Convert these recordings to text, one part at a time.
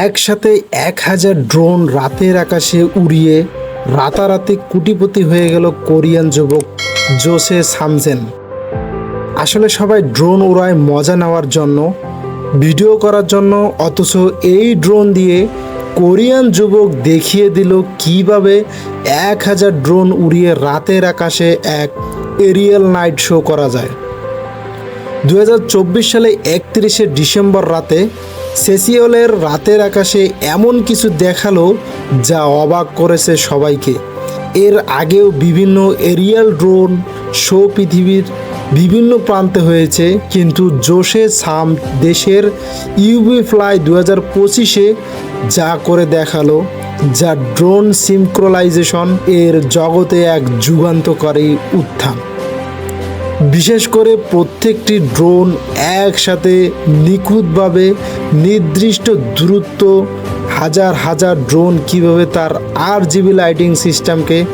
একসাথে এক হাজার ড্রোন রাতের আকাশে উড়িয়ে রাতারাতি কুটিপতি হয়ে গেল কোরিয়ান যুবক জোসে সামজেন আসলে সবাই ড্রোন উড়ায় মজা নেওয়ার জন্য, ভিডিও করার জন্য, অথচ এই ড্রোন দিয়ে কোরিয়ান যুবক দেখিয়ে দিল কীভাবে এক হাজার ড্রোন উড়িয়ে রাতের আকাশে এক এরিয়াল নাইট শো করা যায়। দুহাজার চব্বিশ সালে একত্রিশে ডিসেম্বর রাতে সেসিওলের রাতের আকাশে এমন কিছু দেখাল যা অবাক করেছে সবাইকে। এর আগেও বিভিন্ন এরিয়াল ড্রোন শো পৃথিবীর বিভিন্ন প্রান্তে হয়েছে, কিন্তু জোশে সাম দেশের ইউবি ফ্লাই দু হাজার পঁচিশে যা করে দেখাল, যা ড্রোন সিনক্রোলাইজেশন এর জগতে এক যুগান্তকারী উত্থান। বিশেষ করে প্রত্যেকটি ড্রোন একসাথে নিখুঁতভাবে নির্দিষ্ট দূরত্ব, হাজার হাজার ড্রোন কীভাবে তার আর জিবি লাইটিং সিস্টেমকে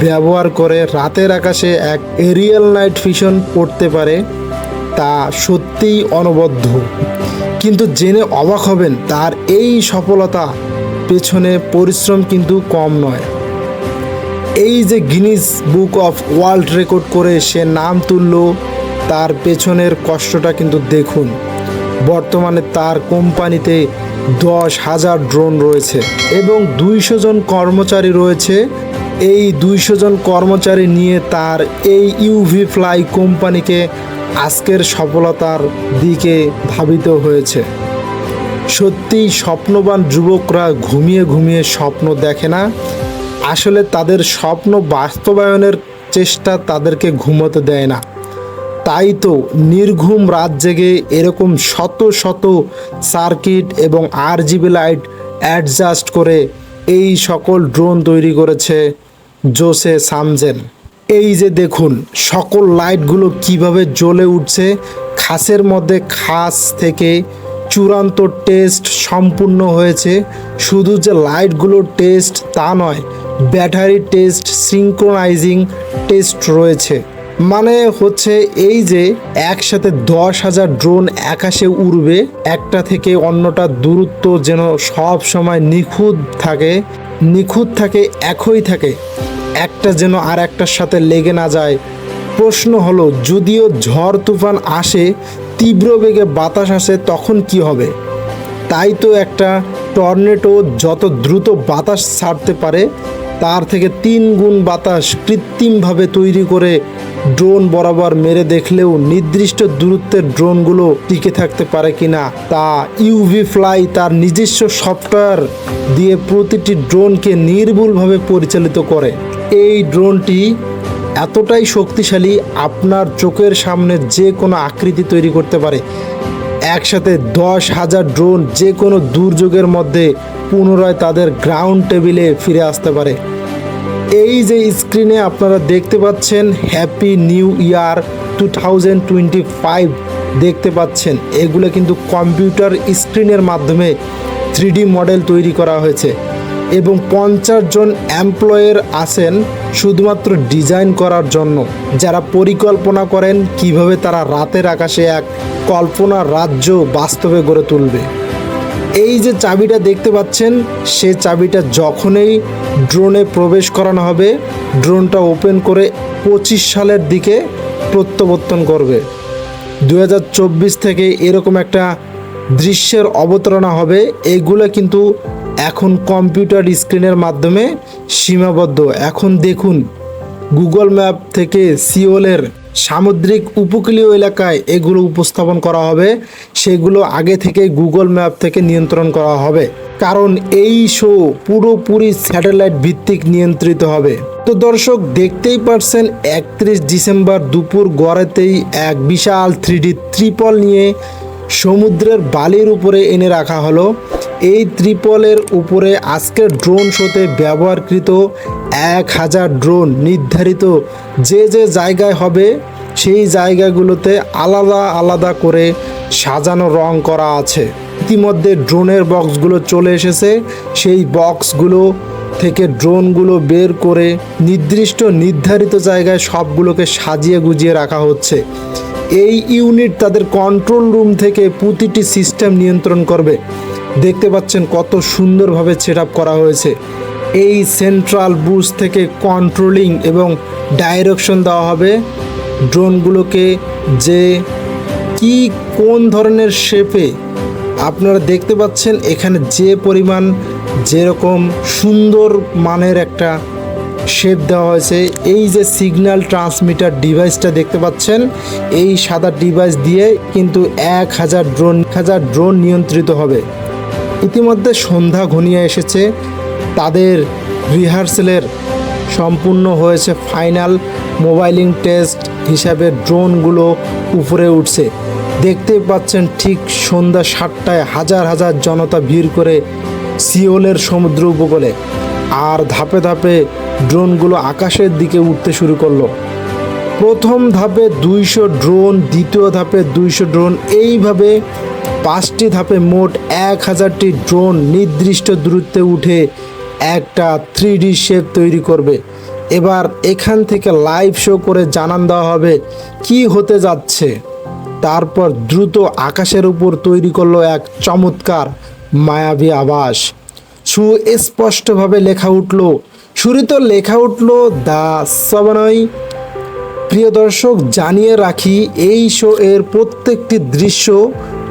ব্যবহার করে রাতের আকাশে এক এরিয়াল নাইট ফিশন পড়তে পারে, তা সত্যিই অনবদ্য। কিন্তু জেনে অবাক হবেন, তার এই সফলতা পেছনে পরিশ্রম কিন্তু কম নয়। এই যে Guinness book of world record করে সে নাম তুলল, তার পেছনের কষ্টটা কিন্তু দেখুন। বর্তমানে তার কোম্পানিতে দশ হাজার ড্রোন রয়েছে এবং দুইশো জন কর্মচারী রয়েছে। এই দুইশো জন কর্মচারী নিয়ে তার এই ইউভি ফ্লাই কোম্পানিকে আজকের সফলতার দিকে ধাবিত হয়েছে। সত্যি স্বপ্নবান যুবকরা ঘুমিয়ে ঘুমিয়ে স্বপ্ন দেখে না। আসলে তাদের স্বপ্ন বাস্তবায়নের চেষ্টা তাদেরকে ঘুমোতে দেয় না। তাই তো নির্ঘুম রাত জেগে এরকম শত শত সার্কিট এবং আর জিবি লাইট অ্যাডজাস্ট করে এই সকল ড্রোন তৈরি করেছে জোসে সামজেন। এই যে দেখুন, সকল লাইটগুলো কীভাবে জ্বলে উঠছে, খাসের মধ্যে খাস থেকে চূড়ান্ত টেস্ট সম্পূর্ণ হয়েছে। শুধু যে লাইটগুলোর টেস্ট তা নয় ব্যাটারি টেস্ট সিঙ্ক্রোনাইজিং টেস্ট রয়েছে। মানে হচ্ছে এই যে একসাথে দশ হাজার ড্রোন আকাশে উড়বে, একটা থেকে অন্যটা দূরত্ব যেন সব সময় নিখুঁত থাকে নিখুঁত থাকে, একই থাকে। একটা যেন আর একটার সাথে লেগে না যায়। প্রশ্ন হলো, যদিও ঝড় তুফান আসে, তীব্র বেগে বাতাস আসে, তখন কি হবে? তাই তো একটা টর্নেটো যত দ্রুত বাতাস ছাড়তে পারে তার থেকে তিন গুণ বাতাস কৃত্রিমভাবে তৈরি করে ড্রোন বরাবর মেরে দেখলেও নির্দিষ্ট দূরত্বের ড্রোনগুলো টিকে থাকতে পারে কিনা তা ইউভি ফ্লাই তার নিজস্ব সফটওয়্যার দিয়ে প্রতিটি ড্রোনকে নির্ভুলভাবে পরিচালিত করে। এই ড্রোনটি এতটাই শক্তিশালী আপনার চোখের সামনে যে কোনো আকৃতি তৈরি করতে পারে। একসাথে দশ হাজার ড্রোন যে কোনো দুর্যোগের মধ্যে পুনরায় তাদের গ্রাউন্ড টেবিলে ফিরে আসতে পারে। এই যে স্ক্রিনে আপনারা দেখতে পাচ্ছেন happy new year two thousand twenty five দেখতে পাচ্ছেন। এগুলো কিন্তু কম্পিউটার স্ক্রিনের মাধ্যমে থ্রি মডেল তৈরি করা হয়েছে এবং পঞ্চাশ জন এমপ্লয়ের আছেন শুধুমাত্র ডিজাইন করার জন্য। যারা পরিকল্পনা করেন কীভাবে তারা রাতের আকাশে এক কল্পনার রাজ্য বাস্তবে গড়ে তুলবে। এই যে চাবিটা দেখতে পাচ্ছেন, সে চাবিটা যখনই ড্রোনে প্রবেশ করানো হবে, ড্রোনটা ওপেন করে পঁচিশ সালের দিকে প্রত্যাবর্তন করবে। দুহাজার চব্বিশ থেকে এরকম একটা দৃশ্যের অবতারণা হবে এইগুলো কিন্তু এখন কম্পিউটার স্ক্রিনের মাধ্যমে সীমাবদ্ধ। এখন দেখুন, গুগল ম্যাপ থেকে সিওলের সামুদ্রিক উপকূলীয় এলাকায় এগুলো উপস্থাপন করা হবে। সেগুলো আগে থেকে গুগল ম্যাপ থেকে নিয়ন্ত্রণ করা হবে। কারণ এই শো পুরোপুরি স্যাটেলাইট ভিত্তিক নিয়ন্ত্রিত হবে। তো দর্শক, দেখতেই পারছেন, একত্রিশ ডিসেম্বর দুপুর গড়েতেই এক বিশাল থ্রিডি ত্রিপল নিয়ে সমুদ্রের বালির উপরে এনে রাখা হলো। এই ত্রিপলের উপরে আজকের ড্রোন শোতে ব্যবহারকৃত এক হাজার ড্রোন নির্ধারিত। যে যে জায়গায় হবে, সেই জায়গাগুলোতে আলাদা আলাদা করে সাজানো রং করা আছে। ইতিমধ্যে ড্রোনের বক্সগুলো চলে এসেছে। সেই বক্সগুলো থেকে ড্রোনগুলো বের করে নির্দিষ্ট নির্ধারিত জায়গায় সবগুলোকে সাজিয়ে গুজিয়ে রাখা হচ্ছে। এই ইউনিট তাদের কন্ট্রোল রুম থেকে প্রতিটি সিস্টেম নিয়ন্ত্রণ করবে। দেখতে পাচ্ছেন কত সুন্দরভাবে সেট করা হয়েছে। এই সেন্ট্রাল বুস থেকে কন্ট্রোলিং এবং ডাইরেকশন দেওয়া হবে। ড্রোনগুলোকে যে কি কোন ধরনের শেপে আপনারা দেখতে পাচ্ছেন, এখানে যে পরিমাণ যেরকম সুন্দর মানের একটা শেপ দেওয়া হয়েছে। এই যে সিগন্যাল ট্রান্সমিটার ডিভাইসটা দেখতে পাচ্ছেন, এই সাদা ডিভাইস দিয়ে কিন্তু এক হাজার ড্রোন হাজার ড্রোন নিয়ন্ত্রিত হবে। ইতিমধ্যে সন্ধ্যা ঘনিয়ে এসেছে। তাদের রিহার্সেলের সম্পূর্ণ হয়েছে ফাইনাল মোবাইলিং টেস্ট হিসাবে ড্রোনগুলো উপরে উঠছে। দেখতে পাচ্ছেন ঠিক সন্ধ্যা সাতটায় হাজার হাজার জনতা ভিড় করে সিওলের সমুদ্র উপকূলে। আর ধাপে ধাপে ড্রোনগুলো আকাশের দিকে উঠতে শুরু করল। প্রথম ধাপে দুইশো ড্রোন, দ্বিতীয় ধাপে দুইশো ড্রোন, এইভাবে পাঁচটি ধাপে মোট এক হাজারটি ড্রোন নির্দিষ্ট দূরত্বে উঠে একটা থ্রি ডি শেপ তৈরি করবে। এবার এখান থেকে লাইভ শো করে জানান দেওয়া হবে, কি হতে যাচ্ছে। তারপর দ্রুত আকাশের উপর তৈরি করল এক চমৎকার মায়াবী আবাস সুস্পষ্টভাবে লেখা উঠল শুরুতে লেখা উঠল দ্য সবনয় প্রিয় দর্শক, জানিয়ে রাখি, এই শো এর প্রত্যেকটি দৃশ্য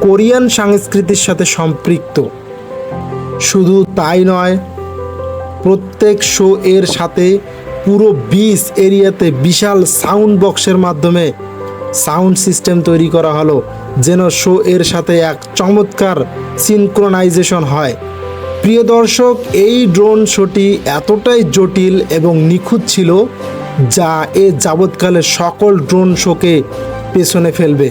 কোরিয়ান সংস্কৃতির সাথে সম্পৃক্ত। শুধু তাই নয়, প্রত্যেক শো এর সাথে পুরো বিচ এরিয়াতে বিশাল সাউন্ড বক্সের মাধ্যমে সাউন্ড সিস্টেম তৈরি করা হলো, যেন শো এর সাথে এক চমৎকার সিনক্রোনাইজেশন হয়। প্রিয় দর্শক, এই ড্রোন শোটি এতটাই জটিল এবং নিখুঁত ছিল যা এ যাবৎকালে সকল ড্রোন শোকে পেছনে ফেলবে।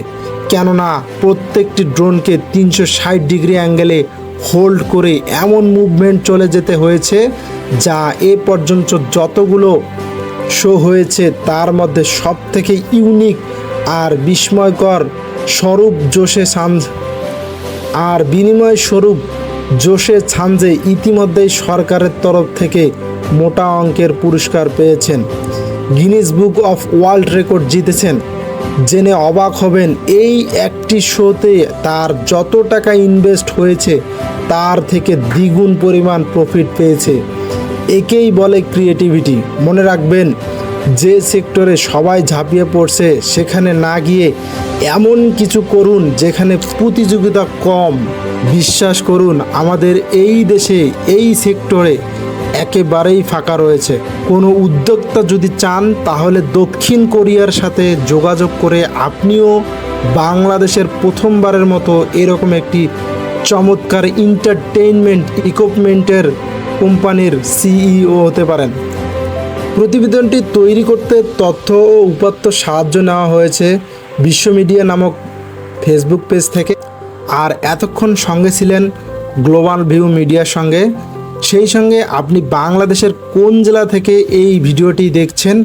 কেননা প্রত্যেকটি ড্রোনকে তিনশো ষাট ডিগ্রি অ্যাঙ্গেলে হোল্ড করে এমন মুভমেন্ট চলে যেতে হয়েছে যা এ পর্যন্ত যতগুলো শো হয়েছে তার মধ্যে সব থেকে ইউনিক আর বিস্ময়কর স্বরূপ জোশে সামঝ আর বিনিময় স্বরূপ জোশে ছানজে ইতিমধ্যেই সরকারের তরফ থেকে মোটা অঙ্কের পুরস্কার পেয়েছেন। Guinness book of world record জিতেছেন। জেনে অবাক হবেন, এই একটি শোতে তার যত টাকা ইনভেস্ট হয়েছে, তার থেকে দ্বিগুণ পরিমাণ প্রফিট পেয়েছে। একেই বলে ক্রিয়েটিভিটি। মনে রাখবেন যে সেক্টরে সবাই ঝাঁপিয়ে পড়ছে, সেখানে না গিয়ে এমন কিছু করুন যেখানে প্রতিযোগিতা কম। বিশ্বাস করুন, আমাদের এই দেশে, এই সেক্টরে একেবারেই ফাঁকা রয়েছে। কোনো উদ্যোক্তা যদি চান, তাহলে দক্ষিণ কোরিয়ার সাথে যোগাযোগ করে আপনিও বাংলাদেশের প্রথমবারের মতো এরকম একটি চমৎকার এন্টারটেইনমেন্ট ইকুইপমেন্টের কোম্পানির সিইও হতে পারেন। প্রতিবেদনটি তৈরি করতে তথ্য ও উপাত্ত সাহায্য নেওয়া হয়েছে বিশ্ব মিডিয়া নামক ফেসবুক পেজ থেকে। আর এতক্ষণ সঙ্গে ছিলেন গ্লোবাল ভিউ মিডিয়ার সঙ্গে। সেই সঙ্গে আপনি বাংলাদেশের কোন জেলা থেকে এই ভিডিওটি দেখছেন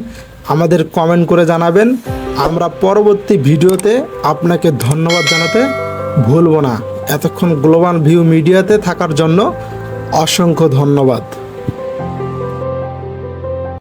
আমাদের কমেন্ট করে জানাবেন। আমরা পরবর্তী ভিডিওতে আপনাকে ধন্যবাদ জানাতে ভুলব না। এতক্ষণ গ্লোবাল ভিউ মিডিয়াতে থাকার জন্য অসংখ্য ধন্যবাদ।